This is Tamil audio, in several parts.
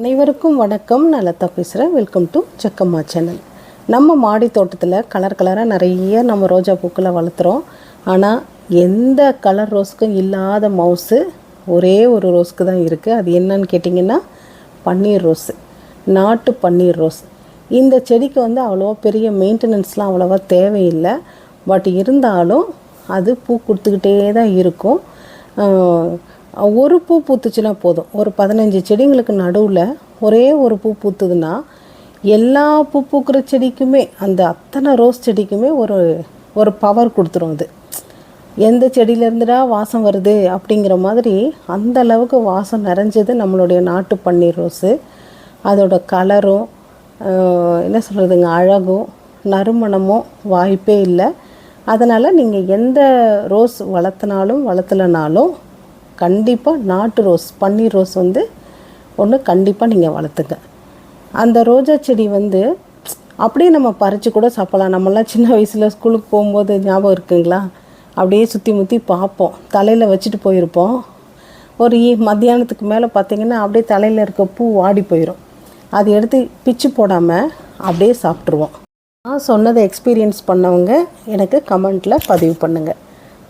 அனைவருக்கும் வணக்கம். நான் லதா பேசுகிறேன் வெல்கம் டு செக்கம்மா சேனல் நம்ம மாடி தோட்டத்தில் கலர் கலராக நிறைய நம்ம ரோஜா பூக்களை வளர்த்துறோம். ஆனால் எந்த கலர் ரோஸ்க்கும் இல்லாத மவுஸு ஒரே ஒரு ரோஸ்க்கு தான் இருக்குது அது என்னன்னு கேட்டிங்கன்னா பன்னீர் ரோஸு நாட்டு பன்னீர் ரோஸ் இந்த செடிக்கு வந்து அவ்வளோவா பெரிய மெயின்டெனன்ஸ்லாம் அவ்வளோவா தேவையில்லை. பட் இருந்தாலும் அது பூ கொடுத்துக்கிட்டே தான் இருக்கும். ஒரு பூ பூத்துச்சுன்னா போதும். ஒரு பதினஞ்சு செடிங்களுக்கு நடுவில் ஒரே ஒரு பூ பூத்துதுன்னா எல்லா பூ பூக்கிற செடிக்குமே அந்த அத்தனை ரோஸ் செடிக்குமே ஒரு ஒரு பவர் கொடுத்துரும் அது. எந்த செடியிலேருந்துடா வாசம் வருது அப்படிங்கிற மாதிரி அந்த அளவுக்கு வாசம் நிறைஞ்சது நம்மளுடைய நாட்டு பன்னீர் ரோஸு அதோட கலரும் என்ன சொல்கிறதுங்க அழகும் நறுமணமும் வாய்ப்பே இல்லை. அதனால் நீங்கள் எந்த ரோஸ் வளர்த்தினாலும் வளர்த்தலைனாலும் கண்டிப்பாக நாட்டு ரோஸ் பன்னீர் ரோஸ் வந்து ஒன்று கண்டிப்பாக நீங்கள் வளர்த்துங்க. அந்த ரோஜா செடி வந்து அப்படியே நம்ம பறித்து கூட சாப்பிடலாம். நம்மலாம் சின்ன வயசில் ஸ்கூலுக்கு போகும்போது ஞாபகம் இருக்குங்களா? அப்படியே சுற்றி முற்றி பார்ப்போம். தலையில் வச்சுட்டு போயிருப்போம். ஒரு ஈ- மத்தியானத்துக்கு மேலே பார்த்தீங்கன்னா அப்படியே தலையில் இருக்க பூ வாடி போயிடும் அது எடுத்து பிச்சு போடாமல் அப்படியே சாப்பிட்ருவோம் நான் சொன்னதை எக்ஸ்பீரியன்ஸ் பண்ணவங்க எனக்கு கமெண்ட்டில் பதிவு பண்ணுங்கள்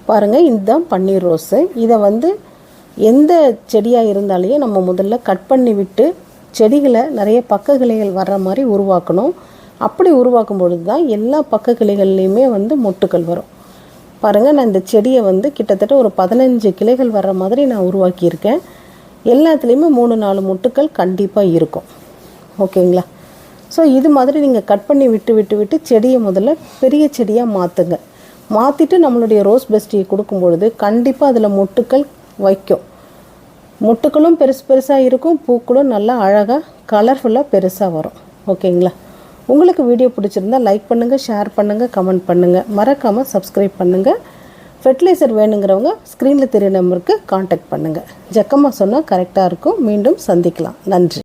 பாருங்கள் இதுதான் பன்னீர் ரோஸு. இதை வந்து எந்த செடியாக இருந்தாலையும் நம்ம முதல்ல கட் பண்ணி விட்டு செடிகளை நிறைய பக்க கிளைகள் வர்ற மாதிரி உருவாக்கணும். அப்படி உருவாக்கும் பொழுது தான் எல்லா பக்க கிளைகள்லையுமே வந்து மொட்டுக்கள் வரும். பாருங்கள் நான் இந்த செடியை வந்து கிட்டத்தட்ட ஒரு பதினஞ்சு கிளைகள் வர்ற மாதிரி நான் உருவாக்கியிருக்கேன். எல்லாத்துலேயுமே மூணு நாலு மொட்டுக்கள் கண்டிப்பாக இருக்கும். ஓகேங்களா? ஸோ இது மாதிரி நீங்கள் கட் பண்ணி விட்டு விட்டு விட்டு செடியை முதல்ல பெரிய செடியாக மாற்றுங்க மாற்றிட்டு நம்மளுடைய ரோஸ் பெஸ்டியை கொடுக்கும் பொழுது கண்டிப்பாக அதில் மொட்டுக்கள் வைக்கும். மொட்டுக்களும் பெருசு பெருசாக இருக்கும் பூக்களும் நல்லா அழகாக கலர்ஃபுல்லாக பெருசாக வரும். ஓகேங்களா? உங்களுக்கு வீடியோ பிடிச்சிருந்தா லைக் பண்ணுங்கள் ஷேர் பண்ணுங்கள் கமெண்ட் பண்ணுங்கள் மறக்காமல் சப்ஸ்கிரைப் பண்ணுங்கள் ஃபெர்டிலைசர் வேணுங்கிறவங்க ஸ்க்ரீனில் தெரிய நம்பருக்கு காண்டாக்ட் பண்ணுங்கள் ஜக்கமாக சொன்னால் கரெக்டாக இருக்கும். மீண்டும் சந்திக்கலாம். நன்றி.